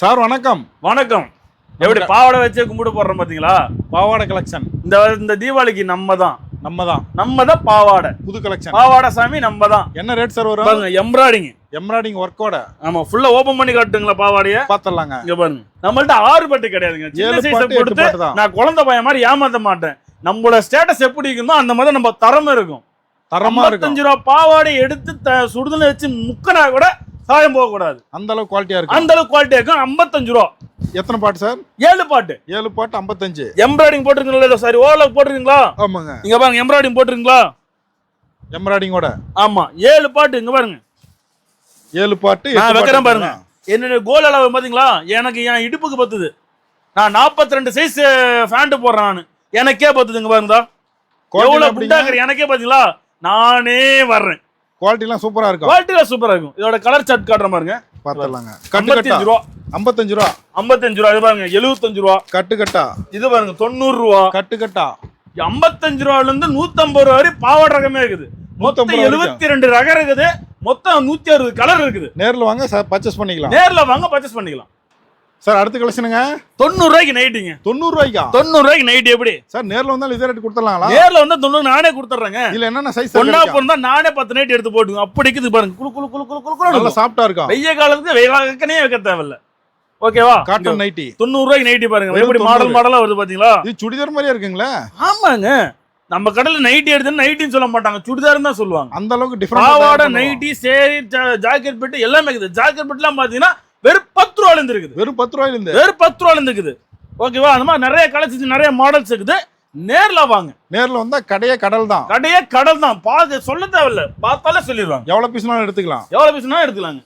Sir வணக்கம். வணக்கம். எப்படி பாவாடை வச்சே கும்பிட்டு போடுறோம் பாத்தீங்களா? பாவாடை கலெக்ஷன் இந்த இந்த தீபாவளிக்கு நம்ம தான் நம்ம தான் நம்ம தான் பாவாடை. புது கலெக்ஷன் பாவாடை சாமி நம்ம தான் என்ன ரேட் சார் வரும்? பாருங்க எம்ப்ராய்டிங் எம்ப்ராய்டிங் ஒர்க்கோட ஆமா ஃபுல்லா ஓபன் பண்ணி காட்டுங்களா பாவாடைய? பாத்திரலாங்க இங்க பாருங்க. நம்மள்ட்ட ஆறு பட்டு கிடையாதுங்க. சின்ன சைஸை கொடுத்து. நான் குழந்தை பையன் மாதிரி ஏமாத்த மாட்டேன். நம்மளோட ஸ்டேட்டஸ் எப்படி இருக்குமோ அந்த மாதிரி நம்ம தரமா இருக்கும். தரமா இருக்கும். ஐம்பத்தஞ்சு ரூபா பாவாடை எடுத்து சுடுதல வச்சு முக்கனா கூட சாயம் போக கூடாது அந்த அளவுக்கு குவாலிட்டியா இருக்கு அந்த அளவுக்கு குவாலிட்டி இருக்கும். ஐம்பத்தஞ்சு ரூபா. எத்தனை பாட்டு சார்? ஏழு பாட்டு. ஏழு பாட்டு ஐம்பத்தஞ்சு. எம்ப்ராய்டிங் போட்டிருக்கீங்களா? சாரி ஓல போட்டிருக்கீங்களா? ஆமாங்க. இங்க பாருங்க எம்ப்ராய்டிங் போட்டிருக்கீங்களா? எம்ப்ராய்டிங்கோட ஆமா ஏழு பாட்டு இங்க பாருங்க. ஏழு பாட்டு நான் வைக்கிறேன். பாருங்க. என்னுடைய கோல் அளவு பாத்தீங்களா? எனக்கு என் இடுப்புக்கு பத்துது. நான் 42 ரெண்டு சைஸ் ஃபேண்ட் போடுறேன் நான். எனக்கே பத்துதுங்க பாருங்க? குண்டாக்குற எனக்கே பாத்தீங்களா? நானே வர்றேன். குவாலிட்டி எல்லாம் சூப்பரா இருக்கும். குவாலிட்டியில சூப்பரா இருக்கும். இதோட கலர் சார்ட் காட்டுற பாருங்க. கட்டா ஐம்பத்தஞ்சு ரூபா. ஐம்பத்தஞ்சு ரூபா. ஐம்பத்தஞ்சு ரூபா. இது பாருங்க எழுபத்தஞ்சு ரூபா. கட்டு கட்டா. இது பாருங்க தொண்ணூறு ரூபா. கட்டு கட்டா. ஐம்பத்தஞ்சு ரூபால இருந்து நூத்தம்பது ரூபா வரை பாவாடை ரகமே இருக்குது. மொத்தம் 150 ரூபா எழுபத்தி ரெண்டு ரகம் இருக்குது. மொத்தம் நூத்தி அறுபது கலர் இருக்குது. நேர்ல வாங்க பர்ச்சேஸ் பண்ணிக்கலாம். நேர்ல வாங்க பர்ச்சேஸ் பண்ணிக்கலாம். சார் அடுத்த கலெக்ஷனுங்க தொண்ணூறு ரூபாய்க்கு நைட்டுங்க தொண்ணூறு ரூபாய்க்கா? தொண்ணூறு ரூபாய்க்கு நைட் எப்படி? சார் நேர்ல வந்தாலும் இதே ரேட் கொடுத்துடலாங்களா? நேர்ல வந்து தொண்ணூறு நானே கொடுத்துட்றேங்க. இதுல என்னென்ன சைஸ் ஒன்னா பிறந்தா நானே பத்து நைட் எடுத்து போட்டுங்க அப்படி இருக்குது பாருங்க. குளு குளு குளு குளு குளு நல்லா குளு. சாஃப்டா இருக்கும் வெய்ய காலத்துக்கு வெய்ய வைக்கனே வைக்க தேவையில்ல. ஓகேவா? காட்டன் நைட்டி தொண்ணூறு ரூபாய்க்கு நைட்டி பாருங்க. எப்படி 90. மாடல் மாடலா வருது பாத்தீங்களா? இது சுடிதார் மாதிரியா இருக்குங்களே? ஆமாங்க. நம்ம கடையில நைட்டி எடுத்து நைட்டின்னு சொல்ல மாட்டாங்க. சுடிதார் தான் சொல்லுவாங்க. அந்த அளவுக்கு பாவாடை டிஃபரெண்ட் நைட்டி சேரி ஜாக்கெட் பெட்டு எல்லாமே இருக்குது. ஜாக்கெட் பெட்டுலாம் பாத்தீங்கன்னா வெறும் பத்து ரூபால இருந்து இருக்குது வெறும் பத்து ரூபாயில இருந்து? வெறும் பத்து ரூபால இருந்து இருக்குது ஓகேவா அந்த மாதிரி நிறைய கலெக்ஷன்ஸ் நிறைய மாடல்ஸ் இருக்குது. நேர்ல வாங்க. நேர்ல வந்தா கடையே கடல் தான். கடையே கடல் தான். பாத்து சொல்ல தேவையில்ல. பார்த்தாலே சொல்லிடுவாங்க. எவ்வளவு பீஸ்னாலும் எடுத்துக்கலாம். எவ்வளவு பீஸ்னா எடுத்துக்கலாங்க.